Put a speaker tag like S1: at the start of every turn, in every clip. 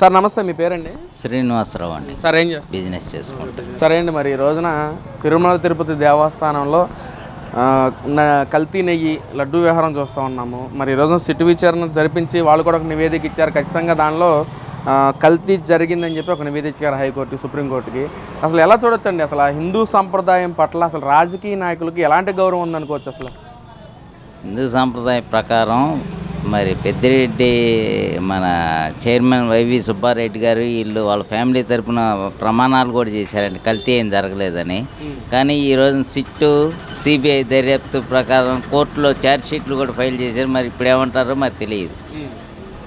S1: Sir నమస్తే మీ పేరండి?
S2: శ్రీనివాసరావు అండి.
S1: సార్ ఏం చేస్తారు
S2: బిజినెస్ చేసుకుంటాం
S1: సరే అండి మరి ఈ రోజున తిరుమల తిరుపతి దేవస్థానంలో కల్తీ నెయ్యి లడ్డు వ్యవహారం చూస్తూ ఉన్నాము. మరి ఈ రోజున సిట్టు విచారణ జరిపించి వాళ్ళు కూడా ఒక నివేదిక ఇచ్చారు. ఖచ్చితంగా దానిలో కల్తీ జరిగిందని చెప్పి ఒక నివేదిక ఇచ్చారు హైకోర్టు సుప్రీంకోర్టుకి. అసలు ఎలా చూడొచ్చండి? అసలు ఆ హిందూ సంప్రదాయం పట్ల అసలు రాజకీయ నాయకులకి ఎలాంటి గౌరవం ఉందనుకోవచ్చు అసలు?
S2: హిందూ సాంప్రదాయం ప్రకారం మరి పెద్దిరెడ్డి మన చైర్మన్ వైవి సుబ్బారెడ్డి గారు వీళ్ళు వాళ్ళ ఫ్యామిలీ తరపున ప్రమాణాలు కూడా చేశారండి. కల్తీ ఏం జరగలేదని. కానీ ఈ సిట్టు సిబిఐ దర్యాప్తు ప్రకారం కోర్టులో ఛార్జ్ షీట్లు కూడా ఫైల్ చేశారు. మరి ఇప్పుడు ఏమంటారో మరి తెలియదు.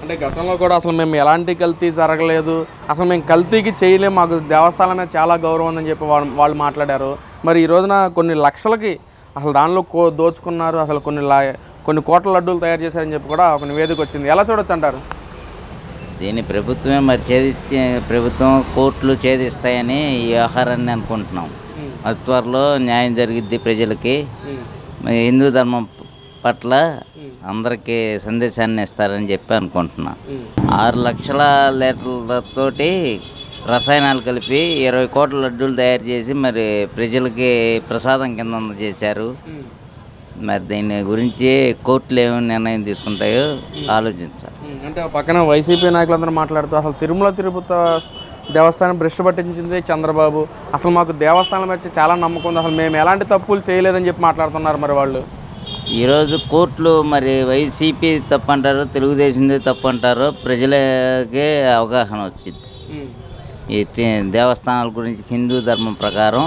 S1: అంటే గతంలో కూడా అసలు మేము ఎలాంటి కల్తీ జరగలేదు. అసలు మేము కల్తీకి చేయలేము. మాకు దేవస్థానం మీద చాలా గౌరవం ఉందని చెప్పి వాళ్ళు వాళ్ళు మాట్లాడారు. మరి ఈ రోజున కొన్ని లక్షలకి అసలు దానిలో కో దోచుకున్నారు. అసలు కొన్ని లా కొన్ని కోట్ల లడ్డూలు తయారు చేశారని చెప్పి కూడా ఒక నివేదిక వచ్చింది. ఎలా చూడొచ్చు అంటారు?
S2: దీన్ని ప్రభుత్వమే మరి ఛేది ప్రభుత్వం కోర్టులు ఛేదిస్తాయని ఈ వ్యవహారాన్ని అనుకుంటున్నాం. అతి త్వరలో న్యాయం జరిగిద్ది ప్రజలకి. హిందూ ధర్మం పట్ల అందరికీ సందేశాన్ని ఇస్తారని చెప్పి అనుకుంటున్నా. ఆరు లక్షల లీటర్లతోటి రసాయనాలు కలిపి ఇరవై కోట్ల లడ్డూలు తయారు చేసి మరి ప్రజలకి ప్రసాదం కింద అందజేశారు. మరి దీని గురించి కోర్టులు ఏమి నిర్ణయం తీసుకుంటాయో ఆలోచించాలి.
S1: అంటే పక్కన వైసీపీ నాయకులందరూ మాట్లాడుతూ అసలు తిరుమల తిరుపతి దేవస్థానం భ్రష్టు పట్టించింది చంద్రబాబు. అసలు మాకు దేవస్థానం వచ్చి చాలా నమ్మకం ఉంది. అసలు మేము ఎలాంటి తప్పులు చేయలేదని చెప్పి మాట్లాడుతున్నారు మరి వాళ్ళు.
S2: ఈరోజు కోర్టులు మరి వైసీపీ తప్పు అంటారో తెలుగుదేశంది తప్పు అంటారో ప్రజలకే అవగాహన వచ్చింది. ఈ దేవస్థానాల గురించి హిందూ ధర్మం ప్రకారం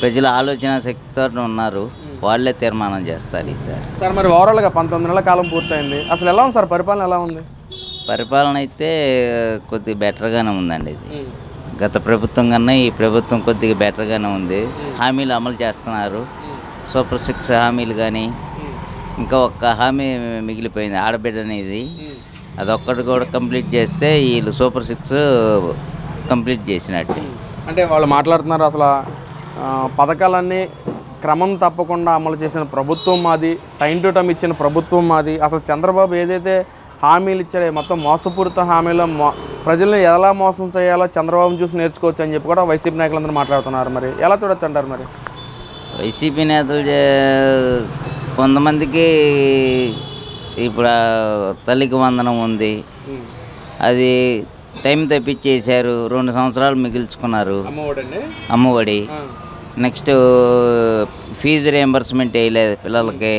S2: ప్రజల ఆలోచన శక్తితో ఉన్నారు. వాళ్ళే తీర్మానం చేస్తారు ఈసారి.
S1: సార్ మరి ఓవరాల్గా పంతొమ్మిది నెలల కాలం పూర్తయింది. అసలు ఎలా ఉంది సార్? పరిపాలన ఎలా ఉంది?
S2: పరిపాలన అయితే కొద్దిగా బెటర్గానే ఉందండి ఇది. గత ప్రభుత్వం కన్నా ఈ ప్రభుత్వం కొద్దిగా బెటర్గానే ఉంది. హామీలు అమలు చేస్తున్నారు. సూపర్ సిక్స్ హామీలు కానీ ఇంకా ఒక్క హామీ మిగిలిపోయింది. ఆడబిడ్డ అనేది అదొక్కటి కూడా కంప్లీట్ చేస్తే వీళ్ళు సూపర్ సిక్స్ కంప్లీట్ చేసినట్టే.
S1: అంటే వాళ్ళు మాట్లాడుతున్నారు అసలు పథకాలన్నీ క్రమం తప్పకుండా అమలు చేసిన ప్రభుత్వం మాది టైం టు టైం ఇచ్చిన ప్రభుత్వం మాది. అసలు చంద్రబాబు ఏదైతే హామీలు ఇచ్చాడో మొత్తం మోసపూరిత హామీలో మో ప్రజల్ని ఎలా మోసం చేయాలో చంద్రబాబు చూసి నేర్చుకోవచ్చు అని చెప్పి కూడా వైసీపీ నాయకులందరూ మాట్లాడుతున్నారు మరి. ఎలా చూడొచ్చు అంటారు మరి?
S2: వైసీపీ నేతలు చే- కొంతమందికి ఇప్పుడు తల్లికి వందనం ఉంది. అది టైం తప్పించేశారు రెండు సంవత్సరాలు మిగిల్చుకున్నారు. అమ్మఒడి నెక్స్ట్ ఫీజు రియంబర్స్మెంట్ వేయలేదు పిల్లలకి.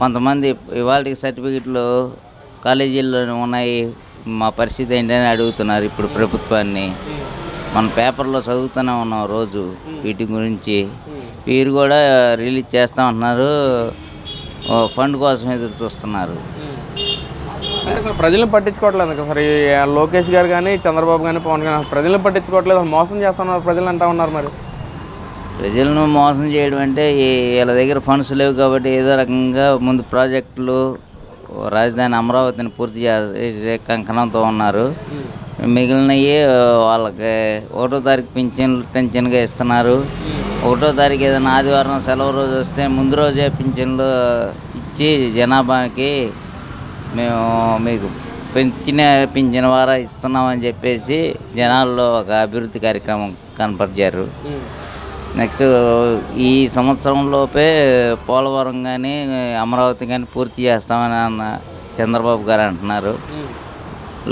S2: కొంతమంది ఇవాళకి సర్టిఫికెట్లు కాలేజీల్లో ఉన్నాయి. మా పరిస్థితి ఏంటని అడుగుతున్నారు ఇప్పుడు ప్రభుత్వాన్ని. మన పేపర్లో చదువుతూనే ఉన్నాం రోజు వీటి గురించి. వీరు కూడా రిలీజ్ చేస్తామంటున్నారు ఓ ఫండ్ కోసం ఎదురు చూస్తున్నారు.
S1: ప్రజలను పట్టించుకోవట్లేదు కదా సార్. ఈ లోకేష్ గారు కానీ చంద్రబాబు కానీ పవన్ కానీ ప్రజలను పట్టించుకోవట్లేదు. మోసం చేస్తున్నారు ప్రజలు అంటా ఉన్నారు మరి.
S2: ప్రజలను మోసం చేయడం అంటే వీళ్ళ దగ్గర ఫండ్స్ లేవు కాబట్టి ఏదో రకంగా ముందు ప్రాజెక్టులు రాజధాని అమరావతిని పూర్తి చేసే కంకణంతో ఉన్నారు. మిగిలినవి వాళ్ళకి ఒకటో తారీఖు పింఛన్లు టెన్షన్గా ఇస్తున్నారు. ఒకటో తారీఖు ఏదైనా ఆదివారం సెలవు రోజు వస్తే ముందు రోజే పింఛన్లు ఇచ్చి జనాభాకి మేము మీకు పెంచిన పింఛన్ వారా ఇస్తున్నామని చెప్పేసి జనాల్లో ఒక అభివృద్ధి కార్యక్రమం కనపరిచారు. నెక్స్ట్ ఈ సంవత్సరంలోపే పోలవరం కానీ అమరావతి కానీ పూర్తి చేస్తామని అన్న చంద్రబాబు గారు అంటున్నారు.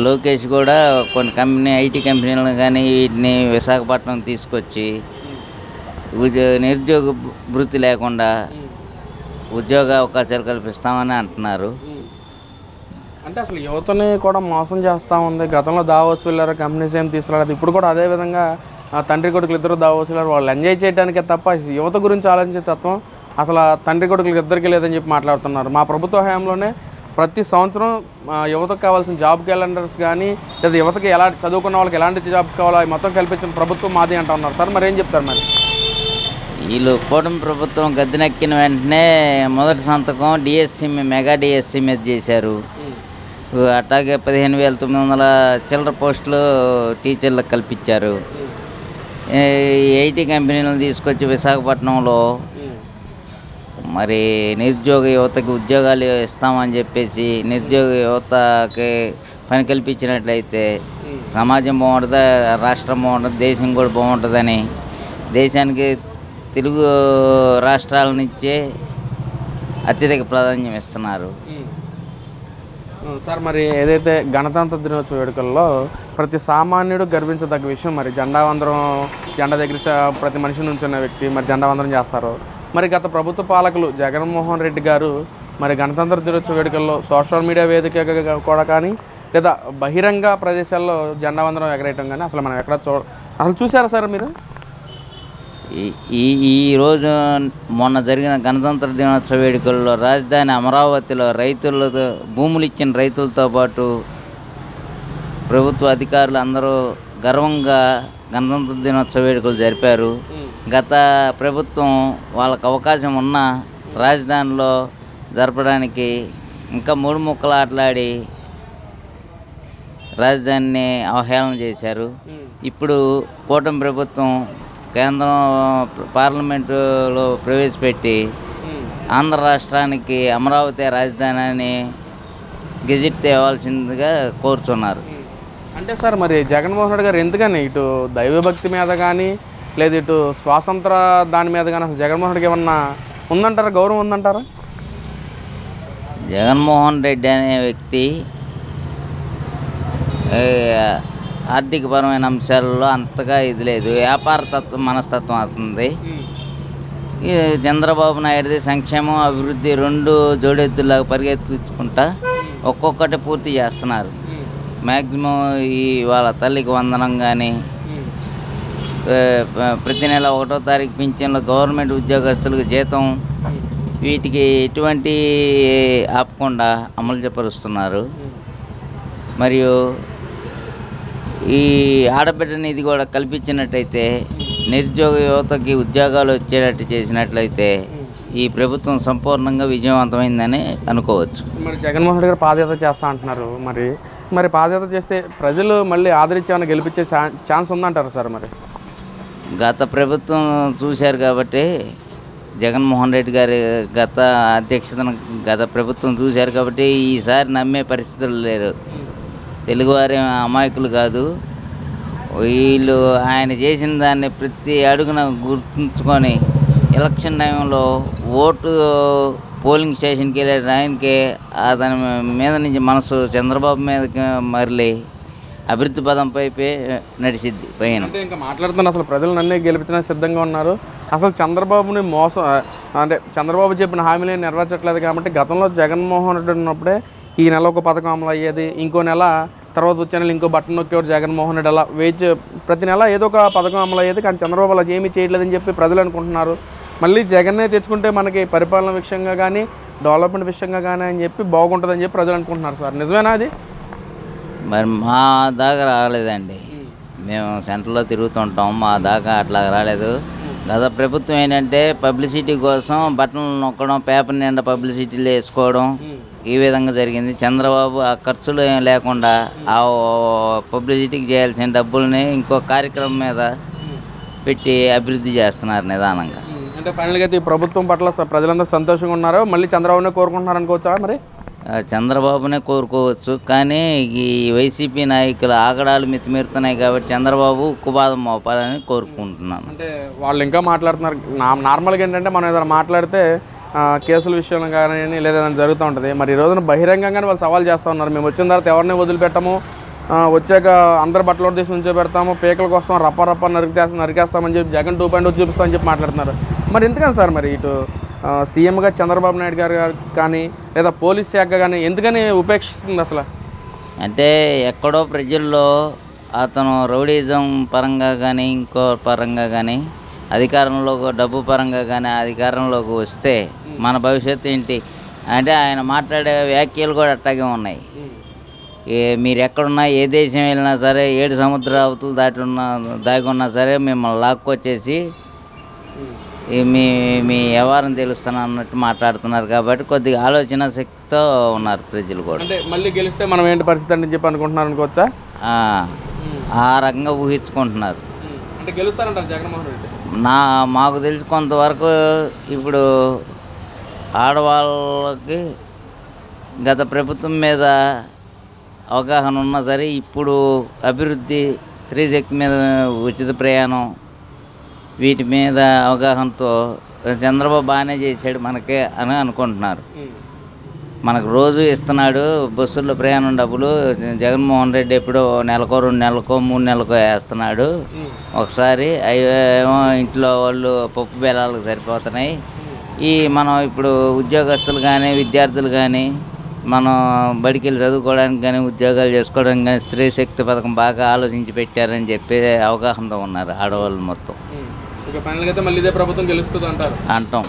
S2: లోకేష్ కూడా కొన్ని కంపెనీ ఐటీ కంపెనీలను కానీ వీటిని విశాఖపట్నం తీసుకొచ్చి ఉద్యో నిరుద్యోగ వృత్తి లేకుండా ఉద్యోగ అవకాశాలు కల్పిస్తామని అంటున్నారు.
S1: అంటే అసలు యువతని కూడా మోసం చేస్తూ ఉంది. గతంలో దావోస్ వెళ్ళారు కంపెనీస్ ఏం తీసుకురాలేదు. ఇప్పుడు కూడా అదే విధంగా తండ్రి కొడుకులు ఇద్దరు దావోస్ వెళ్ళారు వాళ్ళు ఎంజాయ్ చేయడానికే తప్ప యువత గురించి ఆలోచించే తత్వం అసలు ఆ తండ్రి కొడుకులు ఇద్దరికి లేదని చెప్పి మాట్లాడుతున్నారు. మా ప్రభుత్వ హయాంలోనే ప్రతి సంవత్సరం ఆ, యువతకు కావాల్సిన జాబ్ క్యాలెండర్స్ కానీ లేదా యువతకి ఎలాంటి చదువుకున్న వాళ్ళకి ఎలాంటి జాబ్స్ కావాలో అవి మొత్తం కల్పించిన ప్రభుత్వం మాది అంటా ఉన్నారు సార్ మరి ఏం చెప్తారు మరి?
S2: వీళ్ళు కూటమి ప్రభుత్వం గద్దెనెక్కిన వెంటనే మొదటి సంతకం డిఎస్సి మెగా డిఎస్సి మీద చేశారు. అట్లాగే పదిహేను వేల తొమ్మిది వందల చిల్లర పోస్టులు టీచర్లకు కల్పించారు. ఐటీ కంపెనీలను తీసుకొచ్చి విశాఖపట్నంలో మరి నిరుద్యోగ యువతకి ఉద్యోగాలు ఇస్తామని చెప్పేసి నిరుద్యోగ యువతకి పని కల్పించినట్లయితే సమాజం బాగుంటుంది రాష్ట్రం బాగుంటుంది దేశం కూడా బాగుంటుందని దేశానికి తెలుగు రాష్ట్రాల నుంచే అత్యధిక ప్రాధాన్యం ఇస్తున్నారు.
S1: సార్ మరి ఏదైతే గణతంత్ర దినోత్సవ వేడుకల్లో ప్రతి సామాన్యుడు గర్వించదగ్గ విషయం మరి జెండా వందరం జెండా దగ్గర ప్రతి మనిషి నుంచున్న వ్యక్తి మరి జెండా వందరం చేస్తారు. మరి గత ప్రభుత్వ పాలకులు జగన్మోహన్ రెడ్డి గారు మరి గణతంత్ర దినోత్సవ వేడుకల్లో సోషల్ మీడియా వేదికగా కూడా కానీ లేదా బహిరంగ ప్రదేశాల్లో జెండా వందరం ఎగరేయటం కానీ అసలు మనం ఎక్కడ చూ అసలు చూసారా సార్ మీరు?
S2: ఈ- ఈ ఈ రోజు మొన్న జరిగిన గణతంత్ర దినోత్సవ వేడుకల్లో రాజధాని అమరావతిలో రైతులతో భూములు ఇచ్చిన రైతులతో పాటు ప్రభుత్వ అధికారులు అందరూ గర్వంగా గణతంత్ర దినోత్సవ వేడుకలు జరిపారు. గత ప్రభుత్వం వాళ్ళకు అవకాశం ఉన్న రాజధానిలో జరపడానికి ఇంకా మూడు ముక్కలు ఆటలాడి రాజధానిని అవహేళన చేశారు. ఇప్పుడు కూటమి ప్రభుత్వం కేంద్రం పార్లమెంటులో ప్రవేశపెట్టి ఆంధ్ర రాష్ట్రానికి అమరావతి రాజధాని అని గెజిట్ తేవాల్సిందిగా కోరుతున్నారు.
S1: అంటే సార్ మరి జగన్మోహన్ రెడ్డి గారు ఎందుకని ఇటు దైవభక్తి మీద కానీ లేదు ఇటు స్వాతంత్ర దాని మీద కానీ అసలు జగన్మోహన్ రెడ్డికి ఏమన్నా ఉందంటారా? గౌరవం ఉందంటారా?
S2: జగన్మోహన్ రెడ్డి అనే వ్యక్తి ఆర్థికపరమైన అంశాలలో అంతగా ఇది లేదు. వ్యాపార తత్వం మనస్తత్వం అవుతుంది. ఈ చంద్రబాబు నాయుడుది సంక్షేమం అభివృద్ధి రెండు జోడెత్తులాగా పరిగెత్తించుకుంటా ఒక్కొక్కటి పూర్తి చేస్తున్నారు. మ్యాక్సిమం ఈ వాళ్ళ తల్లికి వందనం కానీ ప్రతి నెల ఒకటో తారీఖు పింఛన్లు గవర్నమెంట్ ఉద్యోగస్తులకు జీతం వీటికి ఎటువంటి ఆపకుండా అమలు చేపరుస్తున్నారు మరియు ఈ ఆడబిడ్డ నిధి కూడా కల్పించినట్టయితే నిరుద్యోగ యువతకి ఉద్యోగాలు వచ్చేటట్టు చేసినట్లయితే ఈ ప్రభుత్వం సంపూర్ణంగా విజయవంతమైందని అనుకోవచ్చు.
S1: మరి జగన్మోహన్ రెడ్డి గారు పాదయాత్ర చేస్తా అంటున్నారు. మరి మరి పాదయాత్ర చేస్తే ప్రజలు మళ్ళీ ఆదరించి ఏమైనా గెలిపించే ఛాన్స్ ఉందంటారు సార్ మరి?
S2: గత ప్రభుత్వం చూశారు కాబట్టి జగన్మోహన్ రెడ్డి గారి గత అధ్యక్షతను గత ప్రభుత్వం చూశారు కాబట్టి ఈసారి నమ్మే పరిస్థితులు లేరు. తెలుగువారి అమాయకులు కాదు. వీళ్ళు ఆయన చేసిన దాన్ని ప్రతి అడుగున గుర్తుంచుకొని ఎలక్షన్ టైంలో ఓటు పోలింగ్ స్టేషన్కి వెళ్ళే టైంకి అతని మీద నుంచి మనసు చంద్రబాబు మీదకి మరలి అభివృద్ధి పదంపై నడిచిద్ది పైన.
S1: అంటే ఇంకా మాట్లాడుతున్న అసలు ప్రజలు నన్నే గెలిపించడానికి సిద్ధంగా ఉన్నారు. అసలు చంద్రబాబుని మోసం అంటే చంద్రబాబు చెప్పిన హామీలు నెరవేర్చట్లేదు కాబట్టి గతంలో జగన్మోహన్ రెడ్డి ఉన్నప్పుడే ఈ నెల ఒక పథకం అమలు అయ్యేది ఇంకో నెల తర్వాత వచ్చే నెల ఇంకో బటన్ నొక్కేవాడు జగన్మోహన్ రెడ్డి అలా వేచి ప్రతి నెల ఏదో ఒక పథకం అమలు అయ్యేది కానీ చంద్రబాబు అలా ఏమీ చేయట్లేదని చెప్పి ప్రజలు అనుకుంటున్నారు. మళ్ళీ జగన్నే తెచ్చుకుంటే మనకి పరిపాలన విషయంగా కానీ డెవలప్మెంట్ విషయంగా కానీ అని చెప్పి బాగుంటుందని చెప్పి ప్రజలు అనుకుంటున్నారు సార్. నిజమేనా అది?
S2: మరి మా దాకా రాలేదండి. మేము సెంటర్లో తిరుగుతుంటాం మా దాకా అట్లా రాలేదు. గత ప్రభుత్వం ఏంటంటే పబ్లిసిటీ కోసం బట్టలు నొక్కడం పేపర్ నిండా పబ్లిసిటీలు వేసుకోవడం ఈ విధంగా జరిగింది. చంద్రబాబు ఆ ఖర్చులు ఏం లేకుండా ఆ పబ్లిసిటీకి చేయాల్సిన డబ్బుల్ని ఇంకో కార్యక్రమం మీద పెట్టి అభివృద్ధి చేస్తున్నారు నిదానంగా.
S1: అంటే ఫైనల్గా అయితే ఈ ప్రభుత్వం పట్ల ప్రజలందరూ సంతోషంగా ఉన్నారు? మళ్ళీ చంద్రబాబునే కోరుకుంటున్నారు అనుకోవచ్చా మరి?
S2: చంద్రబాబునే కోరుకోవచ్చు. కానీ ఈ వైసీపీ నాయకులు ఆగడాలు మితిమీరుతున్నాయి కాబట్టి చంద్రబాబు ఉక్కుపాదం మోపాలని కోరుకుంటున్నాను.
S1: అంటే వాళ్ళు ఇంకా మాట్లాడుతున్నారు. నార్మల్గా ఏంటంటే మనం ఏదైనా మాట్లాడితే కేసుల విషయంలో కానీ లేదా ఏదైనా జరుగుతూ ఉంటుంది. మరి ఈ రోజున బహిరంగంగానే వాళ్ళు సవాల్ చేస్తూ ఉన్నారు. మేము వచ్చిన తర్వాత ఎవరిని వదిలిపెట్టము? వచ్చాక అందరు బట్టలు తీసి ఉంచో పెడతాము పేకల కోసం రప్ప రప్ప నరికితే నరికేస్తామని చెప్పి జగన్ టూ పాయింట్ చూపిస్తామని చెప్పి మాట్లాడుతున్నారు. మరి ఎందుకని సార్ మరి ఇటు సీఎంగా చంద్రబాబు నాయుడు గారు కానీ లేదా పోలీస్ శాఖ కానీ ఎందుకని ఉపేక్షిస్తుంది అసలు?
S2: అంటే ఎక్కడో ప్రజల్లో అతను రౌడీజం పరంగా కానీ ఇంకో పరంగా కానీ అధికారంలో డబ్బు పరంగా కానీ అధికారంలోకి వస్తే మన భవిష్యత్తు ఏంటి? అంటే ఆయన మాట్లాడే వ్యాఖ్యలు కూడా అట్టాగే ఉన్నాయి. ఏ మీరు ఎక్కడున్నా ఏ దేశం వెళ్ళినా సరే ఏడు సముద్ర అవతలు దాటి ఉన్నా దాగి ఉన్నా సరే మిమ్మల్ని లాక్కొచ్చేసి మీ మీ వ్యవహారం తెలుస్తాను అన్నట్టు మాట్లాడుతున్నారు కాబట్టి కొద్దిగా ఆలోచన శక్తితో ఉన్నారు ప్రజలు కూడా.
S1: అంటే మళ్ళీ గెలిస్తే మనం ఏంటి పరిస్థితి అని చెప్పి అనుకుంటున్నారు అనుకోవచ్చా?
S2: ఆ, ఆ రకంగా ఊహించుకుంటున్నారు.
S1: అంటే గెలుస్తారంటారు జగన్మోహన్ రెడ్డి.
S2: నా మాకు తెలిసి కొంతవరకు ఇప్పుడు ఆడవాళ్ళకి గత ప్రభుత్వం మీద అవగాహన ఉన్నా సరే ఇప్పుడు అభివృద్ధి స్త్రీశక్తి మీద ఉచిత ప్రయాణం వీటి మీద అవగాహనతో చంద్రబాబు బాగానే చేశాడు మనకే అని అనుకుంటున్నారు. మనకు రోజు ఇస్తున్నాడు బస్సుల్లో ప్రయాణం డబ్బులు. జగన్మోహన్ రెడ్డి ఎప్పుడో నెలకో రెండు నెలకో మూడు నెలకో వేస్తున్నాడు. ఒకసారి అవి ఏమో ఇంట్లో వాళ్ళు పప్పు బెల్లాలకు సరిపోతున్నాయి. ఈ మనం ఇప్పుడు ఉద్యోగస్తులు కానీ విద్యార్థులు కానీ మనం బడికి వెళ్ళి చదువుకోవడానికి కానీ ఉద్యోగాలు చేసుకోవడానికి కానీ స్త్రీ శక్తి పథకం బాగా ఆలోచించి పెట్టారని చెప్పి అవగాహనతో ఉన్నారు ఆడవాళ్ళు మొత్తం.
S1: ఇక ఫైనల్గా అయితే మళ్ళీ ఇదే ప్రభుత్వం గెలుస్తుంది అంటారు.
S2: అంటాం.